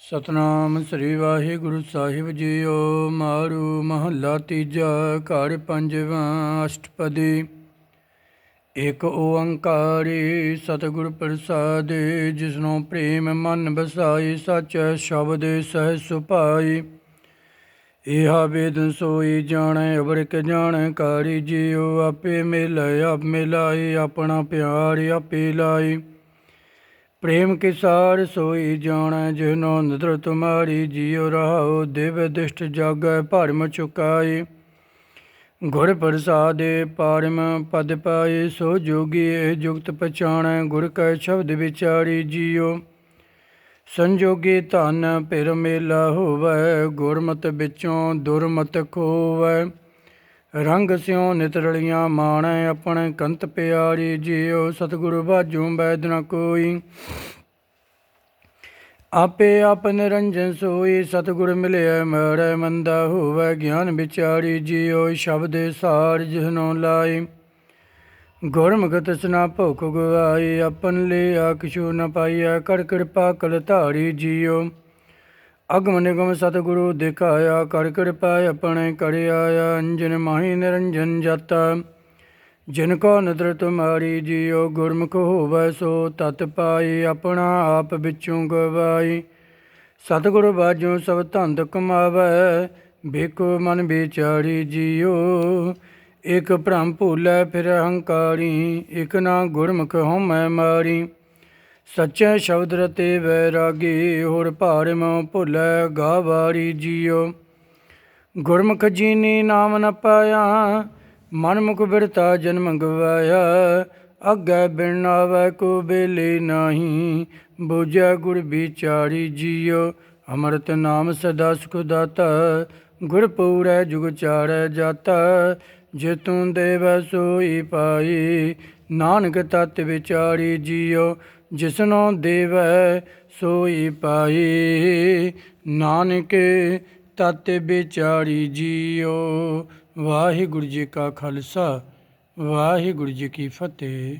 ਸਤਨਾਮ ਸ੍ਰੀ ਵਾਹਿਗੁਰੂ ਸਾਹਿਬ ਜੀਓ, ਮਾਰੂ ਮਹੱਲਾ ਤੀਜਾ, ਘਰ ਪੰਜਵਾਂ, ਅਸ਼ਟਪਦੀ। ਇਕ ਓੰਕਾਰੀ ਸਤਿਗੁਰ ਪ੍ਰਸਾਦ, ਜਿਸਨੂੰ ਪ੍ਰੇਮ ਮਨ ਬਸਾਈ ਸੱਚ ਸ਼ਬਦ ਸਹਿ ਸੁਭਾਈ। ਇਹਾ ਵੇਦ ਸੋਈ ਜਾਣੈ, ਅਵਰਿਕ ਜਾਣੈ, ਕਾਰੀ ਜੀਉ ਆਪੇ ਮਿਲੈ, ਆਪ ਮਿਲਾਈ, ਆਪਣਾ ਪਿਆਰ ਆਪੇ ਲਾਈ। ਪ੍ਰੇਮ ਕੇ ਸਾਰ ਸੋਈ ਜਾਣੈ ਜਿਨੋ ਨਦਰ ਤੁਮਾਰੀ ਜੀਉ ਰਹਾਉ, ਦਿਵ ਦਿਸ਼ਟ ਜਾਗੈ ਭਰਮ ਚੁਕਾਈ। ਗੁਰ ਪ੍ਰਸਾਦੇ ਪਾਰਮ ਪਦ ਪਾਏ ਸੋ ਜੋਗੀ ਇਹ ਜੁਗਤ ਪਛਾਣੈ, ਗੁਰ ਕੈ ਸ਼ਬਦ ਵਿਚਾਰੀ ਜੀਉ। ਸੰਜੋਗੀ ਧਨ ਪਿਰ ਮੇਲਾ ਹੋਵੈ, ਗੁਰਮਤ ਵਿੱਚੋਂ ਦੁਰਮਤ ਖੋਵੈ। ਰੰਗ ਸਿਉ ਨਿਤਰਲੀਆਂ ਮਾਣੈ ਆਪਣੇ ਕੰਤ ਪਿਆਰੀ, ਜੀਉ ਸਤਿਗੁਰ ਬਾਝੂ ਬੈਦ ਨ ਕੋਈ। ਆਪੇ ਆਪ ਨਿਰੰਜਨ ਸੋਈ, ਸਤਿਗੁਰ ਮਿਲਿਆ ਮਰੈ ਮੰਦਾ ਹੋਵੈ ਗਿਆਨ ਵਿਚਾਰੀ, ਜੀਉ ਸ਼ਬਦ ਸਾਰ ਜਿਸਨੋ ਲਾਈ। ਗੁਰਮੁਖ ਤਸਨਾ ਭੁਖ ਗਵਾਈ, ਆਪਨ ਲਿਆ ਕਿਛੂ ਨ ਪਾਈਐ ਕਰ ਕਿਰਪਾ ਕਲ ਧਾਰੀ ਜੀਉ। ਅਗਮ ਨਿਗਮ ਸਤਿਗੁਰੂ ਦਿਖਾਇਆ, ਕਰ ਕਿਰਪਾ ਆਪਣੇ ਕਰਿਆ ਅੰਜਨ ਮਾਹੀ ਨਿਰੰਜਨ ਜਾਤਾ। ਜਿਨ ਕੋ ਨਦਰ ਤੁਮਾਰੀ ਜੀਉ ਗੁਰਮੁਖ ਹੋਵੈ, ਸੋ ਤਤ ਪਾਈ ਆਪਣਾ ਆਪ ਵਿੱਚੋਂ ਗਵਾਈ। ਸਤਿਗੁਰ ਬਾਝੋਂ ਸਭ ਧੰਦ ਕਮਾਵੈ ਭੇਕੋ ਮਨ ਵਿਚਾਰੀ ਜੀਉ। ਇਕ ਭ੍ਰਮ ਭੂਲੈ, ਫਿਰ ਹੰਕਾਰੀ ਇਕ ਨਾ ਗੁਰਮੁਖ ਹਉਮੈ ਮਾਰੀ। ਸੱਚੇ ਸ਼ਬਦ ਰਤੇ ਵੈਰਾਗੀ, ਹੋਰ ਭਾਰ ਮੋ ਭੁਲੈ, ਗਾਵਾਰੀ ਜੀਉ ਗੁਰਮੁਖ ਜੀਨੀ ਨਾਮ ਨ ਪਾਇਆ ਮਨ ਮੁਖ ਬਿਰਤਾ ਜਨਮ ਗਵਾਇਆ ਅੱਗੇ ਬਿਨ ਆਵੈ ਕੋ ਬੇਲੇ ਨਾਹੀ, ਬੁਝੈ ਗੁਰ ਵਿਚਾਰੀ ਜੀਉ ਅੰਮ੍ਰਿਤ ਨਾਮ ਸਦਾ ਸੁਖ ਦਾਤਾ, ਗੁਰ ਪੂਰੈ ਜੁਗ ਚਾਰੈ ਜਾਤਾ। ਜੇ ਤੂੰ ਦੇਵੈ ਸੋਈ ਪਾਈ, ਨਾਨਕ ਤਤ ਵਿਚਾਰੀ ਜੀਉ ਜਿਸਨੋ ਦੇਵੈ ਸੋਈ ਪਾਈ। ਨਾਨਕ, ਤਤ ਵਿਚਾਰੀ ਜੀਓ। ਵਾਹਿਗੁਰੂ ਜੀ ਕਾ ਖਾਲਸਾ, ਵਾਹਿਗੁਰੂ ਜੀ ਕੀ ਫਤਿਹ।